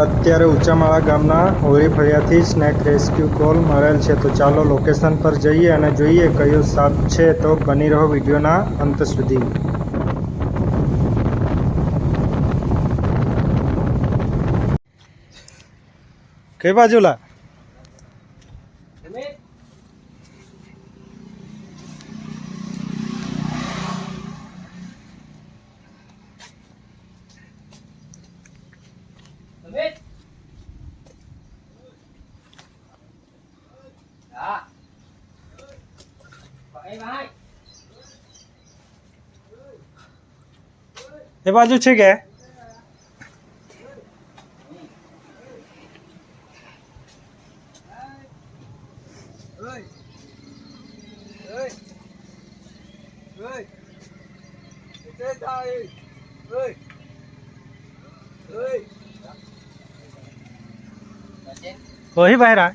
અત્યારે ઊંચામાળા ગામના હોળી ફળિયાથી સ્નેક રેસ્ક્યુ કોલ મળેલ છે. તો ચાલો લોકેશન પર જઈએ અને જોઈએ કયો સાપ છે. તો બની રહો વિડીયોના અંત સુધી. કઈ બાજુલા? એ બાજુ છે કે? વહી બહાર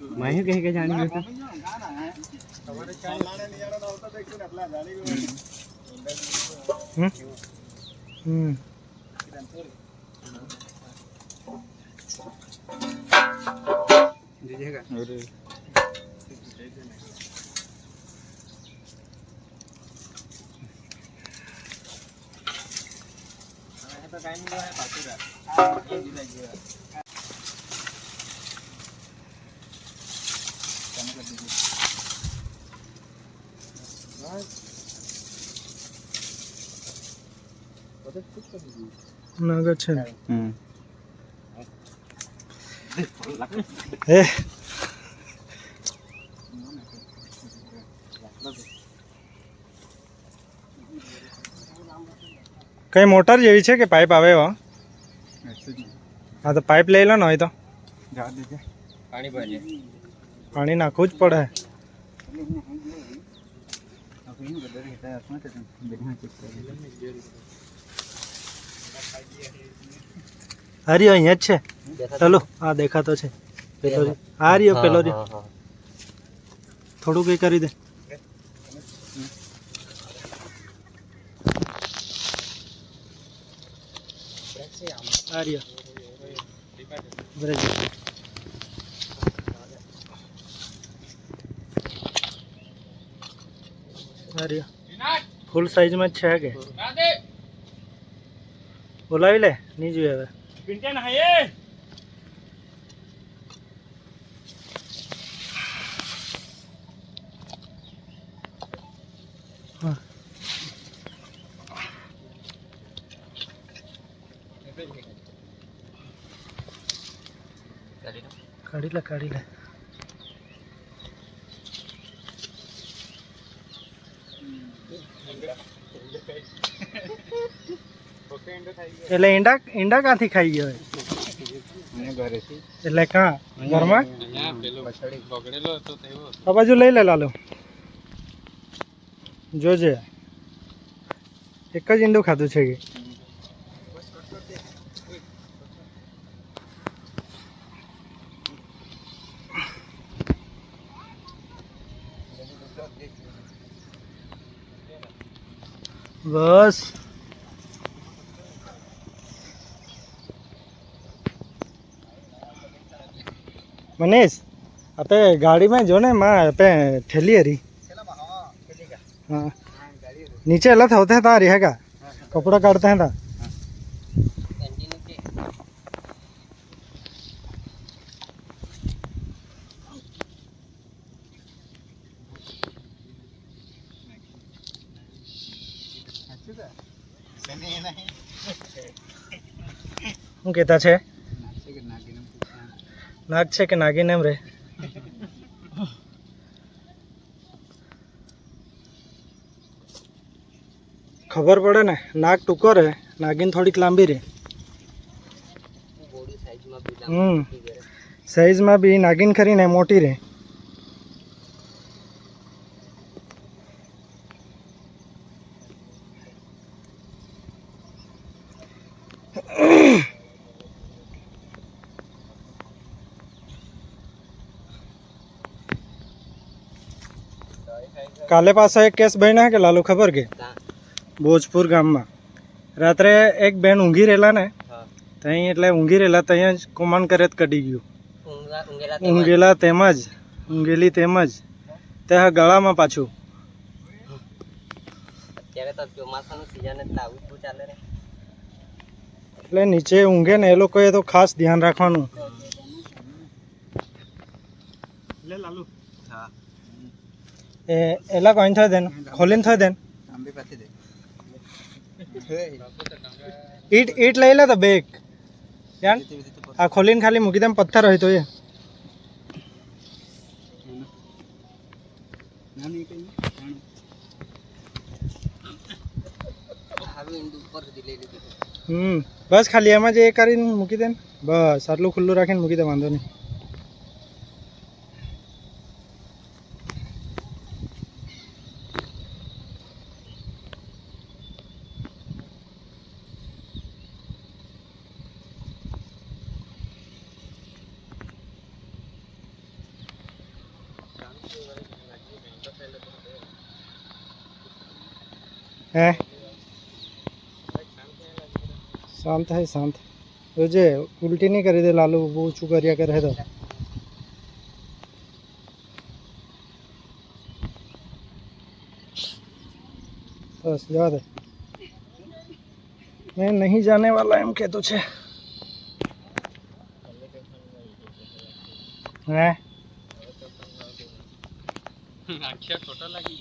માહી કહી કે જાણી ગયો હમ હમ નાગા છે એ કઈ મોટર જેવી છે કે પાઇપ આવે એવા? હા તો પાઇપ લઈ લો ને હોય તો. પાણી નાખવું જ પડે. હરિયો અહીંયા જ છે. ચાલો હા દેખાતો છે. પેલો રિયો આ રહ્યો પેલો રહ્યો. થોડું કઈ કરી દે. આ રહ્યો. રહ્યો ફૂલ સાઈઝમાં જ છે કે? બોલાવી લે નહીં જોઈએ હવે. કાઢી લે કાઢી લે. એટલે ઈંડા ઈંડા ક્યાંથી ખાઈ ગયો? એટલે કાં ઘરમાં? આ બાજુ લઈ લે લાલો. જોજે. એક જ ઈંડું ખાધું છે કે બસ. મનીષ અતે ગાડીમાં જો ને માં ઠેલી હરી હા. નીચે એલા થતા હતા રી હેગા કપડા કાઢતા હતા. શું કહેતા છે? નાગ છે કે નાગીન એમ રે? ખબર પડે ને નાગ ટૂંકો રે નાગીન થોડીક લાંબી બી હમ. સાઈઝમાં બી નાગીન ખરી ને મોટી રહે. કાલે પાસે એક કેસ બન્યા કે લાલુ ખબર કે? ભોજપુર ગામમાં. રાત્રે એક બેન ઊંઘી રહેલા ને ત્યાં એટલે ઊંઘી રહેલા ત્યાં જ કૌભાંડ કરે જ. કટી ગયું ઊંઘેલા તેમજ ઊંઘેલી તેમજ ત્યાં ગળામાં પાછું. એટલે નીચે ઊંઘે ને એ લોકોએ તો ખાસ ધ્યાન રાખવાનું. લે લાલુ. હા. એ એલા કોઈ થઈ દેન ખોલીને થઈ દેન ઈટ ઈટ લઈ લે તો બેગ યાર આ ખોલીને ખાલી મૂકી દે પથ્થર હોય તો એ હમ બસ ખાલી એમાં જ એ કરીને મૂકી દે ને બસ આટલું ખુલ્લું રાખીને મૂકી દે વાંધો નહીં है? शांत है, शांत। तुझे उल्टी नहीं करी दे, लालू, वो ऊँचू करिया कर दो बस, याद है। मैं नहीं जाने वाला एम के तुझे? है? छोटा लगी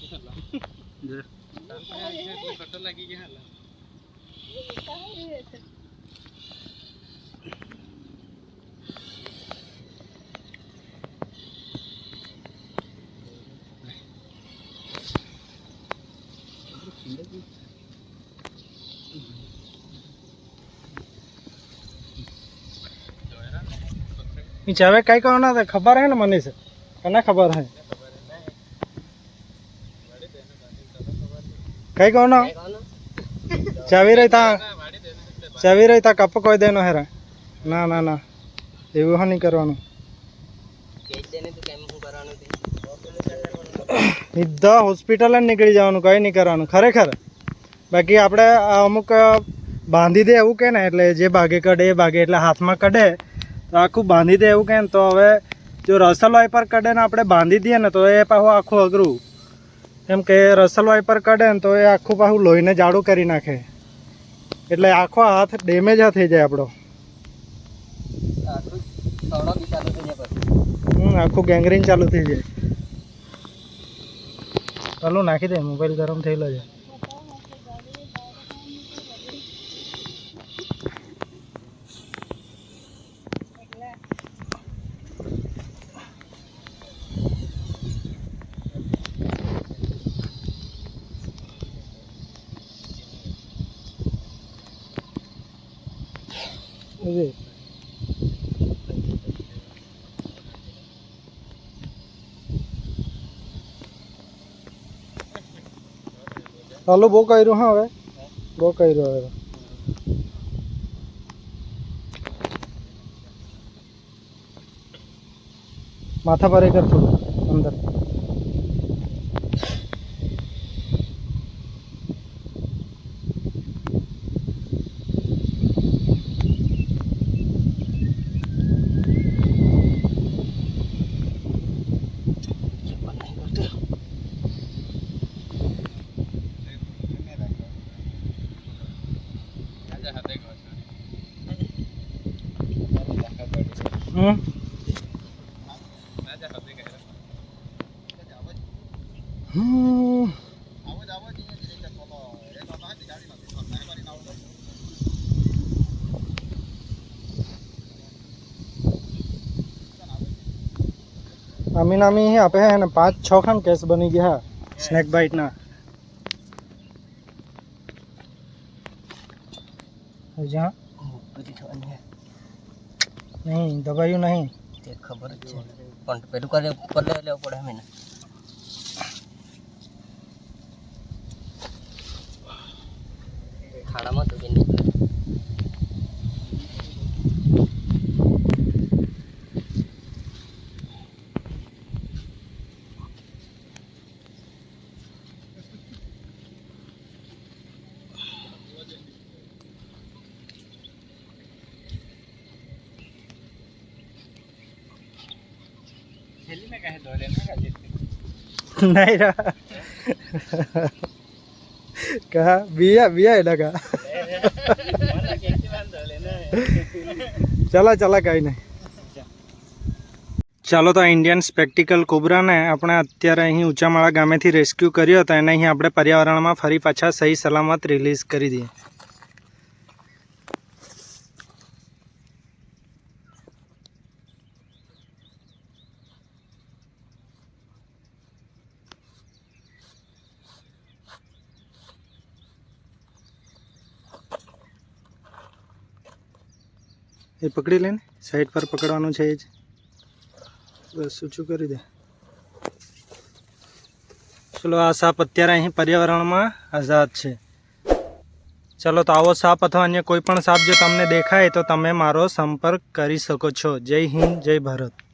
ચાવે કઈ કરવાના ખબર હે ને મને છે કને ખબર હે? રહી તા કપ કોઈ દેનો હેરા. ના ના ના. એવું હા નહીં કરવાનું. કહી સીધા હોસ્પિટલ જ નીકળી જવાનું, કંઈ નહીં કરવાનું. ખરેખર. બાકી આપણે અમુક બાંધી દે એવું કે ને, એટલે જે ભાગે કઢે એ ભાગે એટલે હાથમાં કઢે તો આખું બાંધી દે એવું કે ને, તો હવે જો રસલ વાઇપર કઢે ને આપણે બાંધી દઈએ ને, તો એ પાછું આખું અઘરું. કેમ કે રસલ વાઇપર કઢે ને તો એ આખું પાછું લોહીને જાડું કરી નાખે. એટલે આખો હાથ ડેમેજ થઈ જાય આપણો. હમ, આખું ગેંગરીન ચાલુ થઈ જાય. ચાલો, નાખી દે મોબાઈલ ગરમ થયેલો છે. જી ચાલો બહુ કર્યું હા હવે બહુ કર્યું હવે માથા પર કર થોડું અંદર હમ હમ આમી નામી આપે હે ને પાંચ છ ખાન કેસ બની ગયા સ્નેક બાઇટના જ્યાં બધી થવાની નહીં, દબાયું નહીં. તે ખબર જ છે. પણ પેલું કરે ઉપર લેવું પડે અમે ખાડામાં રા કા બિયા બિયા એડા કા ચલા ચલા, કઈ નહીં. ચાલો તો ઇન્ડિયન સ્પેક્ટિકલ કોબરાને આપણે અત્યારે અહીં ઊંચામાળા ગામેથી રેસ્ક્યુ કર્યો હતો એને અહીં આપણે પર્યાવરણમાં ફરી પાછા સહી સલામત રિલીઝ કરી દઈએ. એ પકડી લઈને સાઈડ પર પકડવાનું છે એ જ. બસ ઊંચું કરી દે? ચલો, આ સાપ અત્યારે અહીં પર્યાવરણમાં આઝાદ છે. ચલો, તો આવો સાપ અથવા અન્ય કોઈ પણ સાપ જો તમને દેખાય તો તમે મારો સંપર્ક કરી શકો છો. જય હિન્દ, જય ભારત.